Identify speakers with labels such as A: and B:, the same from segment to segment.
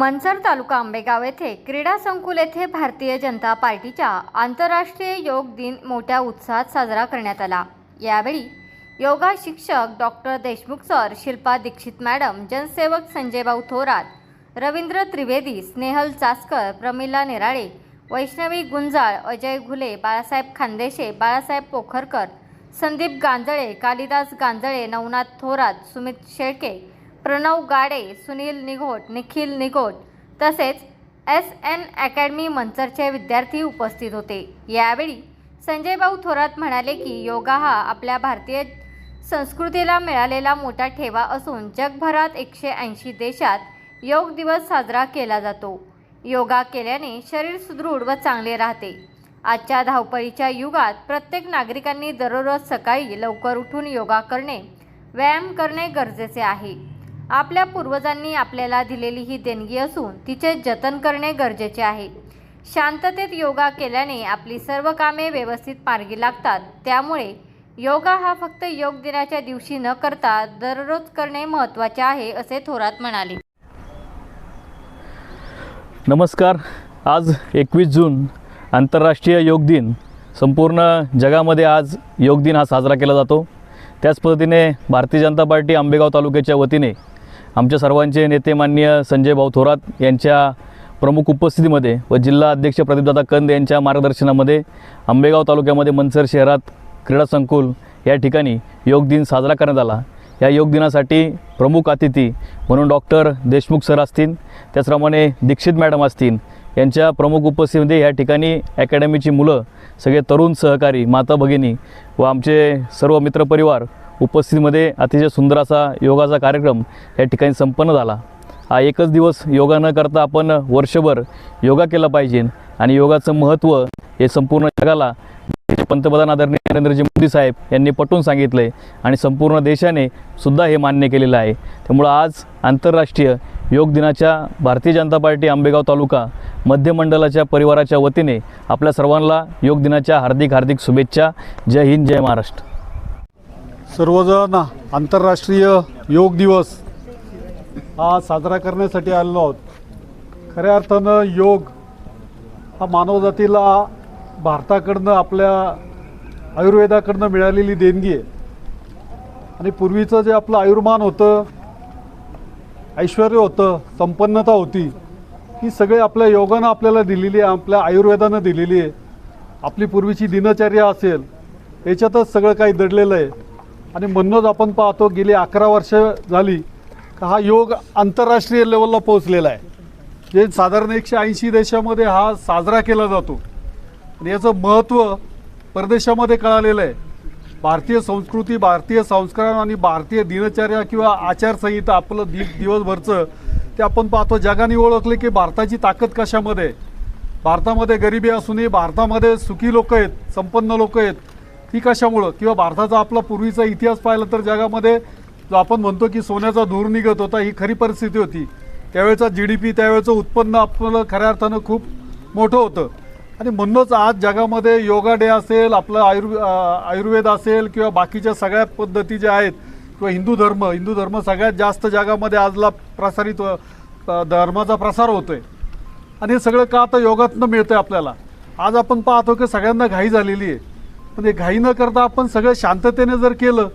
A: मनसर तालुका आंबेगाव येथे क्रीडा संकुल येथे भारतीय जनता पार्टीच्या आंतरराष्ट्रीय योग दिन मोठ्या उत्साहात साजरा करण्यात आला. यावेळी योगा शिक्षक doctor Deshmukh sir Shilpa Dixit madam जनसेवक संजयभाऊ थोरात रवींद्र त्रिवेदी स्नेहल चासकर प्रमिला निराळे वैष्णवी गुंजाळ अजय घुले बाळासाहेब खानदेशे बाळासाहेब पोखरकर संदीप गांजळे कालिदास गांजळे नवनाथ थोरात सुमित शेळके प्रणव गाडे सुनील निघोट निखिल निघोट तसेच एस एन अकॅडमी मंचरचे विद्यार्थी उपस्थित होते. यावेळी संजयभाऊ थोरात म्हणाले की योगा हा आपल्या भारतीय संस्कृतीला मिळालेला मोठा ठेवा असून जगभरात एकशे ऐंशी देशात योग दिवस साजरा केला जातो. योगा केल्याने शरीर सुदृढ व चांगले राहते. आजच्या धावपळीच्या युगात प्रत्येक नागरिकांनी दररोज सकाळी लवकर उठून योगा करणे व्यायाम करणे गरजेचे आहे. आपल्या पूर्वजांनी आपल्याला दिलेली ही देणगी असून तिचे जतन करणे गरजेचे आहे. शांततेत योगा केल्याने आपली सर्व कामे व्यवस्थित मार्गी लागतात. त्यामुळे योगा हा फक्त योग दिनाच्या दिवशी न करता दररोज करणे महत्त्वाचे आहे असे थोरात म्हणाले.
B: नमस्कार. आज एकवीस जून आंतरराष्ट्रीय योग दिन. संपूर्ण जगामध्ये आज योग दिन हा साजरा केला जातो. त्याच पद्धतीने भारतीय जनता पार्टी आंबेगाव तालुक्याच्या वतीने आमच्या सर्वांचे नेते मान्य संजय भाऊ थोरात यांच्या प्रमुख उपस्थितीमध्ये व जिल्हा अध्यक्ष प्रदीपदादा कंद यांच्या मार्गदर्शनामध्ये आंबेगाव तालुक्यामध्ये मनसर शहरात क्रीडा संकुल या ठिकाणी योग दिन साजरा करण्यात आला. या योग दिनासाठी प्रमुख अतिथी म्हणून डॉक्टर देशमुख सर असतील त्याचप्रमाणे दीक्षित मॅडम असतील यांच्या प्रमुख उपस्थितीमध्ये या ठिकाणी अकॅडमीची मुलं सगळे तरुण सहकारी माता भगिनी व आमचे सर्व मित्रपरिवार उपस्थितीमध्ये अतिशय सुंदर असा योगाचा कार्यक्रम या ठिकाणी संपन्न झाला. हा एकच दिवस योगा न करता आपण वर्षभर योगा केला पाहिजे आणि योगाचं महत्त्व हे संपूर्ण जगाला पंतप्रधान आदरणीय नरेंद्रजी मोदी साहेब यांनी पटवून सांगितलं आहे आणि संपूर्ण देशाने सुद्धा हे मान्य केलेलं आहे. त्यामुळं आज आंतरराष्ट्रीय योग दिनाच्या भारतीय जनता पार्टी आंबेगाव तालुका मध्य मंडळाच्या परिवाराच्या वतीने आपल्या सर्वांना योग दिनाच्या हार्दिक हार्दिक शुभेच्छा. जय हिंद जय महाराष्ट्र.
C: सर्वजण आंतरराष्ट्रीय योग दिवस हा साजरा करण्यासाठी आलेलो आहोत. खऱ्या अर्थानं योग हा मानवजातीला भारताकडनं आपल्या आयुर्वेदाकडनं मिळालेली देणगी आहे. आणि पूर्वीचं जे आपलं आयुर्मान होतं ऐश्वर होतं संपन्नता होती ही सगळे आपल्या योगानं आपल्याला दिलेली आहे आपल्या आयुर्वेदानं दिलेली आहे. आपली पूर्वीची दिनचर्या असेल याच्यातच सगळं काही दडलेलं आहे. आणि म्हणूनच आपण पाहतो गेली अकरा वर्ष झाली का हा योग आंतरराष्ट्रीय लेवलला पोहोचलेला आहे. जे साधारण एकशे ऐंशी देशामध्ये हा साजरा केला जातो. आणि याचं महत्त्व परदेशामध्ये कळालेलं आहे. भारतीय संस्कृती भारतीय संस्कार आणि भारतीय दिनचर्या किंवा आचारसंहिता आपलं दि दिवसभरचं ते आपण पाहतो. जगाने ओळखले की भारताची ताकद कशामध्ये भारतामध्ये गरिबी असूनही भारतामध्ये सुखी लोक आहेत संपन्न लोक आहेत. ती कशामुळं? किंवा भारताचा आपला पूर्वीचा इतिहास पाहिला तर जगामध्ये जो आपण म्हणतो की सोन्याचा धूर निघत होता ही खरी परिस्थिती होती. त्यावेळेचा जी डी पी त्यावेळेचं उत्पन्न आपलं खऱ्या अर्थानं खूप मोठं होतं. आणि म्हणूनच आज जगामध्ये योगा डे असेल आपलं आयुर्वे आयुर्वेद असेल किंवा बाकीच्या सगळ्या पद्धती ज्या आहेत किंवा हिंदू धर्म हिंदू धर्म सगळ्यात जास्त जगामध्ये आजला प्रसारित धर्माचा प्रसार होतो आहे आणि हे सगळं का आता योगातनं आहे आपल्याला? आज आपण पाहतो की सगळ्यांना घाई झालेली आहे. म्हणजे घाई न करता आपण सगळं शांततेने जर केलं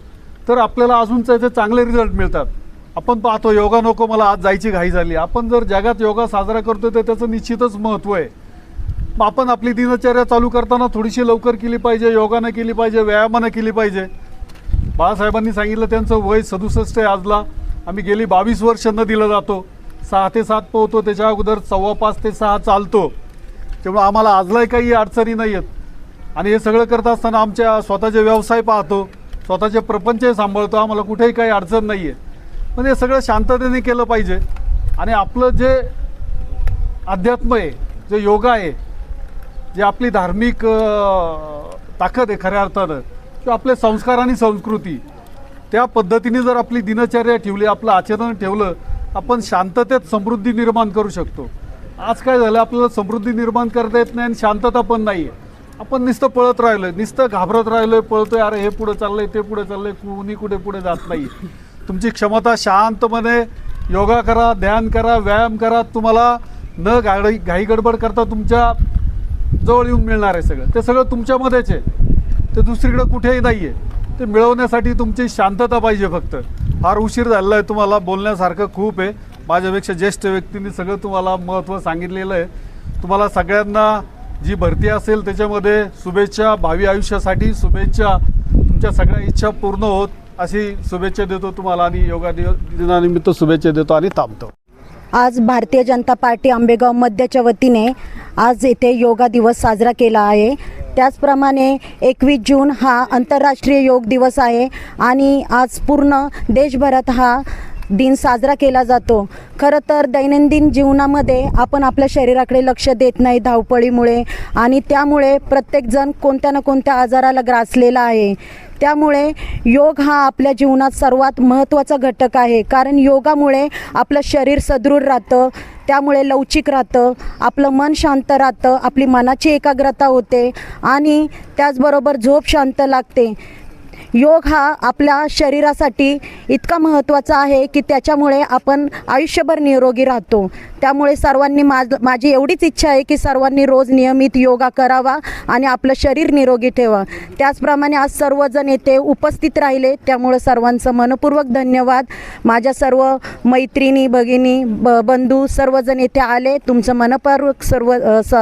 C: तर आपल्याला अजून त्याचे चांगले रिझल्ट मिळतात. आपण पाहतो योगा नको मला आज जायची घाई झाली. आपण जर जगात योगा साजरा करतोय तर त्याचं निश्चितच महत्त्व आहे. मग आपण आपली दिनचर्या चालू करताना थोडीशी लवकर केली पाहिजे योगानं केली पाहिजे व्यायामानं केली पाहिजे. बाळासाहेबांनी सांगितलं त्यांचं वय सदुसष्ट आहे आजला. आम्ही गेली बावीस वर्ष न दिलं जातो. सहा ते सात पोहतो त्याच्या अगोदर सव्वा पाच ते सहा चालतो. त्यामुळे आम्हाला आजलाही काही अडचणी नाही आहेत आणि हे सगळं करत असताना आमच्या स्वतःचे व्यवसाय पाहतो स्वतःचे प्रपंचही सांभाळतो आम्हाला कुठेही काही अडचण नाही आहे पण हे सगळं शांततेने केलं पाहिजे आणि आपलं जे अध्यात्म आहे जे योगा आहे जे आपली धार्मिक ताकद आहे खऱ्या अर्थानं किंवा आपले संस्कार आणि संस्कृती त्या पद्धतीने जर आपली दिनचर्या ठेवली आपलं आचरण ठेवलं आपण शांततेत समृद्धी निर्माण करू शकतो. आज काय झालं आपल्याला समृद्धी निर्माण करता येत नाही आणि शांतता पण नाही आहे आपण नुसतं पळत राहिलोय नुसतं घाबरत राहिलोय पळतोय अरे हे पुढे चाललंय ते पुढे चाललंय कुणी कुठे पुढे जात नाही. तुमची क्षमता शांतपणे योगा करा ध्यान करा व्यायाम करा तुम्हाला न गाडी घाई गडबड करता तुमच्या जवळ येऊन मिळणार आहे सगळं. ते सगळं तुमच्यामध्येच आहे. ते दुसरीकडे कुठेही नाही आहे ते मिळवण्यासाठी तुमची शांतता पाहिजे फक्त. फार उशीर झालेला आहे तुम्हाला बोलण्यासारखं खूप आहे. माझ्यापेक्षा ज्येष्ठ व्यक्तींनी सगळं तुम्हाला महत्त्व सांगितलेलं आहे. तुम्हाला सगळ्यांना जी भरती असेल त्याच्यामध्ये शुभेच्छा भावी आयुष्यासाठी शुभेच्छा. तुमच्या सगळ्या इच्छा पूर्ण होत अशी शुभेच्छा देतो तुम्हाला आणि योगा दिनानिमित्त शुभेच्छा देतो आणि थांबतो.
D: आज भारतीय जनता पार्टी आंबेगाव मध्यच्या वतीने आज येथे योगा दिवस साजरा केला आहे. त्याचप्रमाणे एकवीस जून हा आंतरराष्ट्रीय योग दिवस आहे आणि आज पूर्ण देशभरात हा दिन साजरा केला जातो. खरं तर दैनंदिन जीवनामध्ये आपण आपल्या शरीराकडे लक्ष देत नाही धावपळीमुळे आणि त्यामुळे प्रत्येकजण कोणत्या ना कोणत्या आजाराला ग्रासलेला आहे. त्यामुळे योग हा आपल्या जीवनात सर्वात महत्त्वाचा घटक आहे. कारण योगामुळे आपलं शरीर सदृढ राहतं त्यामुळे लवचिक राहतं आपलं मन शांत राहतं आपली मनाची एकाग्रता होते आणि त्याचबरोबर झोप शांत लागते. योग हा आपल्या शरीरासाठी इतका महत्त्वाचा आहे की त्याच्यामुळे आपण आयुष्यभर निरोगी राहतो. त्यामुळे सर्वांनी माझ माझी एवढीच इच्छा आहे की सर्वांनी रोज नियमित योगा करावा आणि आपलं शरीर निरोगी ठेवा. त्याचप्रमाणे आज सर्वजण येथे उपस्थित राहिले त्यामुळे सर्वांचं मनपूर्वक धन्यवाद. माझ्या सर्व मैत्रिणी भगिनी ब बंधू सर्वजण येथे आले. तुमचं मनपूर्वक सर्व स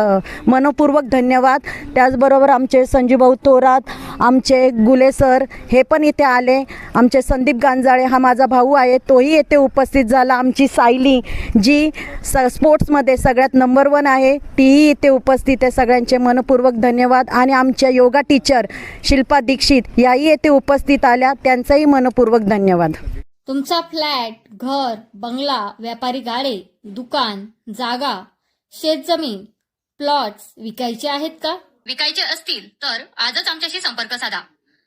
D: मनपूर्वक धन्यवाद. त्याचबरोबर आमचे संजीभाऊ थोरात आमचे गुले सर हे पण इथे आले. आमचे संदीप गांजाळे हा माझा भाऊ आहे तोही येथे उपस्थित झाला. आमची सायली जी स स्पोर्ट्समध्ये सगळ्यात नंबर वन आहे तीही इथे उपस्थित आहे. सगळ्यांचे मनपूर्वक धन्यवाद. आणि आमच्या योगा टीचर शिल्पा दीक्षित याही येथे उपस्थित आल्या. त्यांचाही मनपूर्वक धन्यवाद.
A: तुमचा फ्लॅट घर बंगला व्यापारी गाडे दुकान जागा शेतजमीन प्लॉट्स विकायचे आहेत का? विकायचे असतील तर आजच आमच्याशी संपर्क साधा.